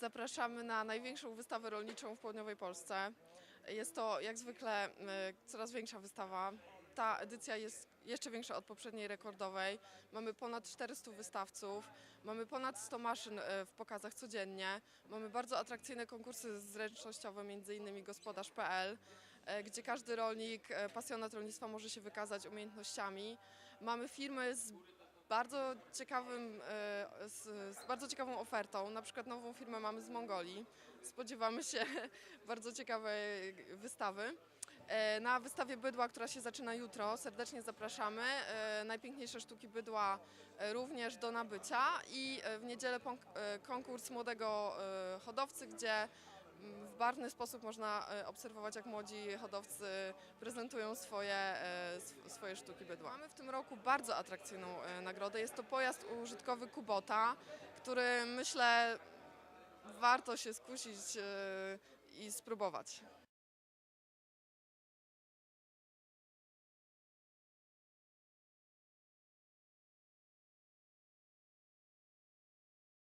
Zapraszamy na największą wystawę rolniczą w południowej Polsce. Jest to jak zwykle y, coraz większa wystawa. Ta edycja jest jeszcze większa od poprzedniej rekordowej. Mamy ponad 400 wystawców, mamy ponad 100 maszyn y, w pokazach codziennie. Mamy bardzo atrakcyjne konkursy zręcznościowe, m.in. gospodarz.pl, y, gdzie każdy rolnik, y, pasjonat rolnictwa może się wykazać umiejętnościami. Mamy firmy z bardzo ciekawym, e, z, z bardzo ciekawą ofertą. Na przykład nową firmę mamy z Mongolii. Spodziewamy się bardzo ciekawej wystawy. Na wystawie bydła, która się zaczyna jutro, serdecznie zapraszamy. E, Najpiękniejsze sztuki bydła e, również do nabycia i e, w niedzielę konkurs młodego hodowcy, gdzie mm, w barwny sposób można obserwować, jak młodzi hodowcy prezentują swoje, sw- swoje sztuki bydła. Mamy w tym roku bardzo atrakcyjną nagrodę. Jest to pojazd użytkowy Kubota, który myślę warto się skusić i spróbować.